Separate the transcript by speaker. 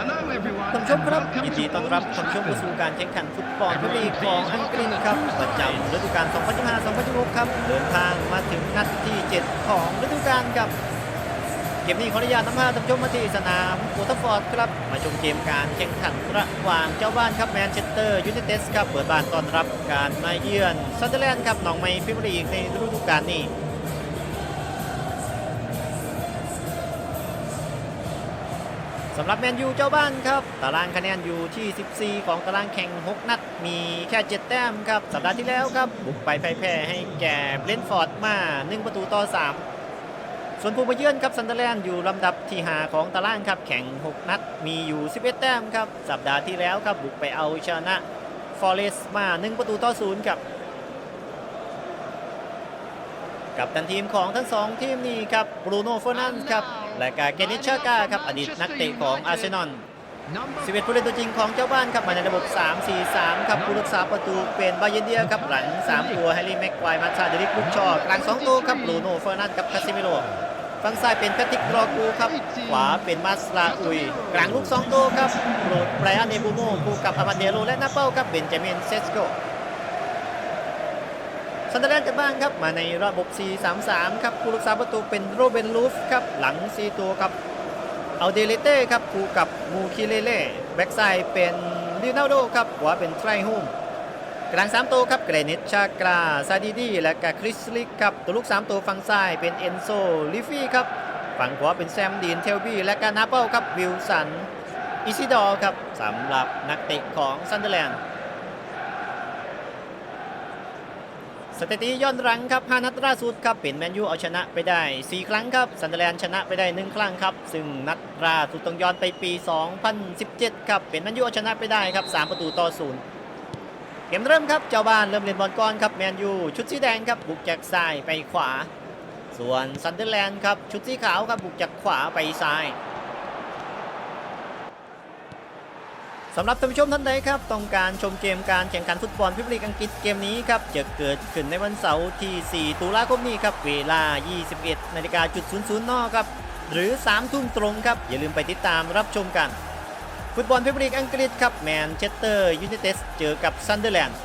Speaker 1: Hello everyone.
Speaker 2: ท่านผู้ชมครับ
Speaker 1: Welcome
Speaker 2: ยิน
Speaker 1: to
Speaker 2: ดีต้อนรับท่านผู้ชมเข้าสู่การแข่งขันฟุตบอลพรีเมียร์ลีกของอังกฤษครับประจำฤดูกาล 2025-2026 ครับเดินทางมาถึงนัดที่ 7 ของฤดูกาลครับเกมนี้ขออนุญาตนำพาท่านผู้ชมมาที่สนามโอทัฟฟอร์ดครับมาชมเกมการแข่งขันระหว่างเจ้าบ้านครับแมนเชสเตอร์ยูไนเต็ดครับเปิดบ้านต้อนรับการมาเยือนซันเดอร์แลนด์ครับหนองไม้พรีเมียร์ลีกในฤดูกาลนี้ สำหรับแมนยูเจ้าบ้านครับ ตารางคะแนนอยู่ที่ 14 ของตารางแข่ง 6 นัด มีแค่ 7 แต้มครับ สัปดาห์ที่แล้วครับบุกไปแพ้ให้แก่เบรนฟอร์ดมา 1 ประตูต่อ 3 ส่วนผู้มาเยือนครับซันเดอร์แลนด์อยู่ลำดับที่ 5 ของตารางครับ แข่ง 6 นัด มีอยู่ 11 แต้มครับ สัปดาห์ที่แล้วครับบุกไปเอาชนะฟอเรสต์มา 1 ประตูต่อ 0 ครับกับตันทีมของทั้งสองทีมนี้ครับบรูโน่เฟอร์นันด์ครับ และกาเกนิชชากาครับอดีตนักเตะของอาร์เซนอล
Speaker 1: Number
Speaker 2: 11ผู้เล่นตัวจริงของเจ้าบ้านครับมาในระบบ 3-4-3 ครับผู้รักษาประตูเป็นบาเยนเดียครับหลัง 3 ตัวแฮร์รี่แม็กควายมาชาเดริกลูกชอกลาง 2 ตัวครับบรูโน่เฟอร์นันด์กับคาซิเมโรฝั่งซ้ายเป็นแพทริกรอกูครับ ขวาเป็นมาสลาอุย กลางลูก 2 ตัวครับโรดไบรอันเนบูโน่คู่กับอามาเดโรและนาเปิลครับเบนจามินเซสโก ซันเดอร์แลนด์กันบ้างครับ มาในระบบ 4-3-3 ครับ ผู้รักษาประตูเป็นโรเบนลูฟครับ หลัง 4 ตัวครับเอาเดเลเต้ครับคู่กับมูคิเลเล่แบ็กไซด์เป็นลินาโดครับขวาเป็นไทรฮุมกลาง 3 ตัวครับเกรนิตชากราซาดิดีและกาคริสลิกครับตัวลูก 3 ตัวฝั่งซ้ายเป็นเอนโซลิฟี่ครับฝั่งขวาเป็นแซมดีนเทลบี้และกานาเปิลครับวิลสันอิซิดอร์ครับสำหรับนักเตะของซันเดอร์แลนด์ สถิติย้อนหลังครับ5นัดล่าสุดครับเป็นแมนยูเอาชนะไปได้ 4 ครั้งครับซันเดอร์แลนด์ชนะไปได้ 1 ครั้งครับ ซึ่งนัดล่าสุดต้องย้อนไปปี 2017 ครับเป็นแมนยูเอาชนะไปได้ครับ 3 ประตูต่อศูนย์เกมเริ่มครับเจ้าบ้านเริ่มเล่นบอลก่อนครับแมนยูชุดสีแดงครับบุกจากซ้ายไปขวา ส่วนซันเดอร์แลนด์ครับชุดสีขาวครับบุกจากขวาไปซ้าย สำหรับท่านผู้ชมท่านใดครับต้องการชมเกมการแข่งขันฟุตบอลพิมพ์ลีกอังกฤษเกมนี้ครับจะเกิดขึ้นในวันเสาร์ที่ 4 ตุลาคมนี้ครับเวลา 21นาฬิกาจุด00นครับหรือ 3 ทุ่มตรงครับอย่าลืมไปติดตามรับชมกัน ฟุตบอลพิมพ์ลีกอังกฤษครับแมนเชสเตอร์ยูไนเต็ดเจอกับซันเดอร์แลนด์